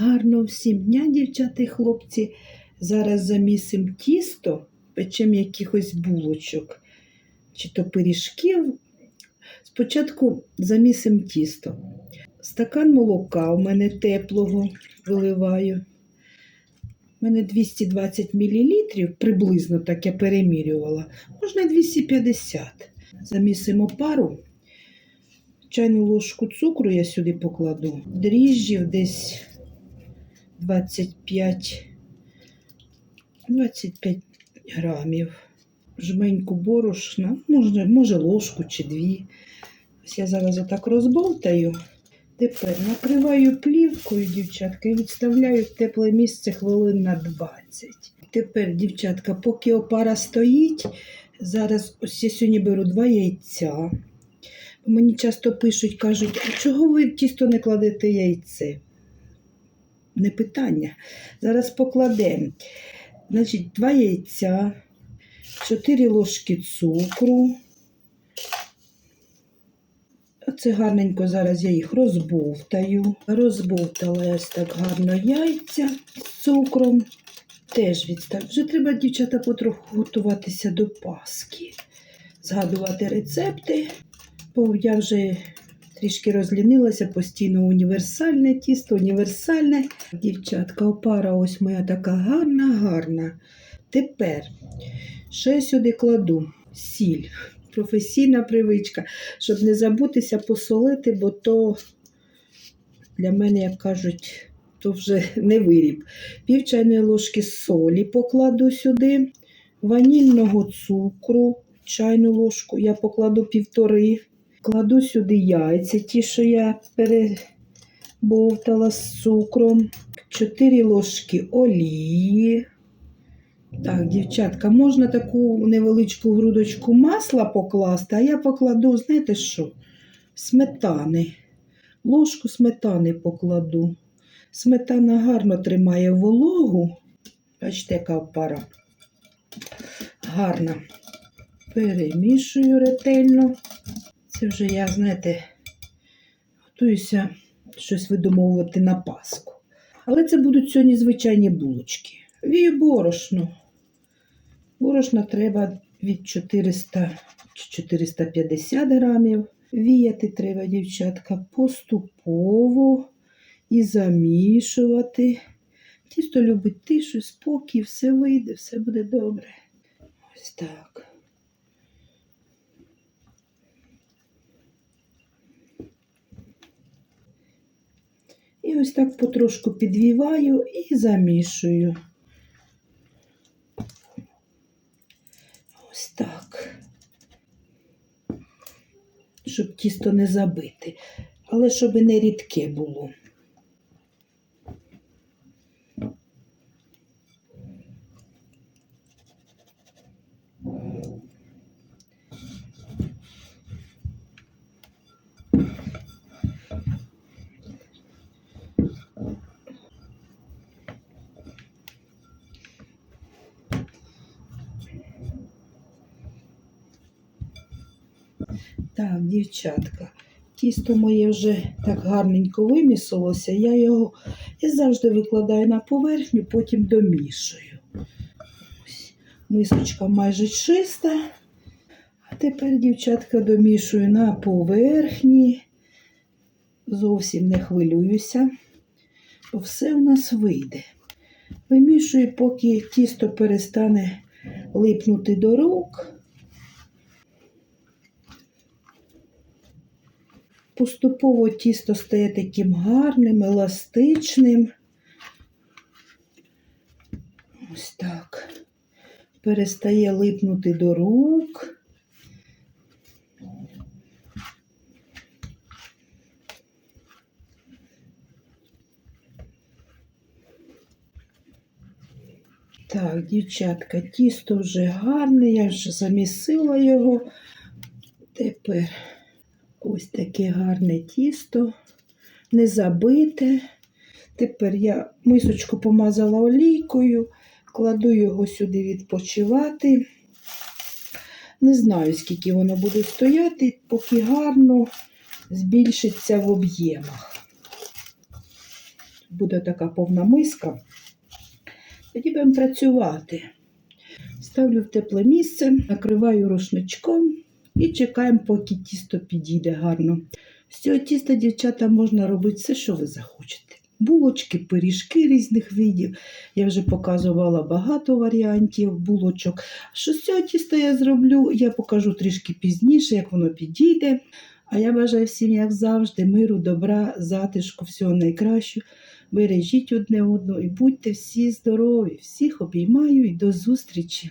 Гарно всім дня, дівчата і хлопці. Зараз замісимо тісто, печемо якихось булочок чи то пиріжків. Спочатку замісимо тісто. Стакан молока у мене теплого виливаю. У мене 220 мл, приблизно так я перемірювала. Можна 250. Замісимо пару. Чайну ложку цукру я сюди покладу. Дріжджів десь 25, 25 грамів. Жменьку борошна, може, може ложку чи дві. Ось я зараз отак розболтаю. Тепер накриваю плівкою, дівчатка, і відставляю в тепле місце хвилин на 20. Тепер, дівчатка, поки опара стоїть, зараз ось я сьогодні беру два яйця. Мені часто пишуть, кажуть, а чого ви тісто не кладете яйце? Не питання. Зараз покладемо. Значить, два яйця, 4 ложки цукру. Оце гарненько зараз я їх розбовтаю. Розбовтала я ось так гарно яйця з цукром. Теж відстав. Вже треба, дівчата, потроху готуватися до Паски. Згадувати рецепти. Бо я вже трішки розлінилася, постійно універсальне тісто, універсальне. Дівчатка, опара ось моя така гарна, гарна. Тепер я сюди кладу? Сіль. Професійна привичка, щоб не забутися посолити, бо то для мене, як кажуть, то вже не виріб. Пів чайної ложки солі покладу сюди, ванільного цукру, чайну ложку, я покладу півтори. Кладу сюди яйця, ті, що я перебовтала з цукром, 4 ложки олії. Так, дівчатка, можна таку невеличку грудочку масла покласти, а я покладу, знаєте що? Сметани. Ложку сметани покладу. Сметана гарно тримає вологу. Бачите, яка пара. Гарна. Перемішую ретельно. Це вже я, знаєте, готуюся щось видумовувати на Пасху. Але це будуть сьогодні звичайні булочки. Вію борошно. Борошна треба від 400 чи 450 грамів. Віяти треба, дівчатка, поступово і замішувати. Тісто любить тишу, спокій, все вийде, все буде добре. Ось так. Ось так потрошку підвіваю і замішую. Ось так. Щоб тісто не забити, але щоб не рідке було. Так, дівчатка, тісто моє вже так гарненько вимісилося. Я його я завжди викладаю на поверхню, потім домішую. Ось, мисочка майже чиста. А тепер, дівчатка, домішую на поверхні. Зовсім не хвилююся, бо все у нас вийде. Вимішую, поки тісто перестане липнути до рук. Поступово тісто стає таким гарним, еластичним. Ось так. Перестає липнути до рук. Так, дівчатка, тісто вже гарне, я вже замісила його. Тепер Ось таке гарне тісто, не забите. Тепер я мисочку помазала олійкою, кладу його сюди відпочивати. Не знаю, скільки воно буде стояти, поки гарно збільшиться в об'ємах. буде така повна миска. Тоді будемо працювати. Ставлю в тепле місце, накриваю рушничком і чекаємо, поки тісто підійде гарно. З цього тіста, дівчата, можна робити все, що ви захочете. Булочки, пиріжки різних видів. Я вже показувала багато варіантів булочок. Що з цього тіста я зроблю, я покажу трішки пізніше, як воно підійде. А я бажаю всім, як завжди, миру, добра, затишку, всього найкращого. Бережіть одне одного і будьте всі здорові. Всіх обіймаю і до зустрічі!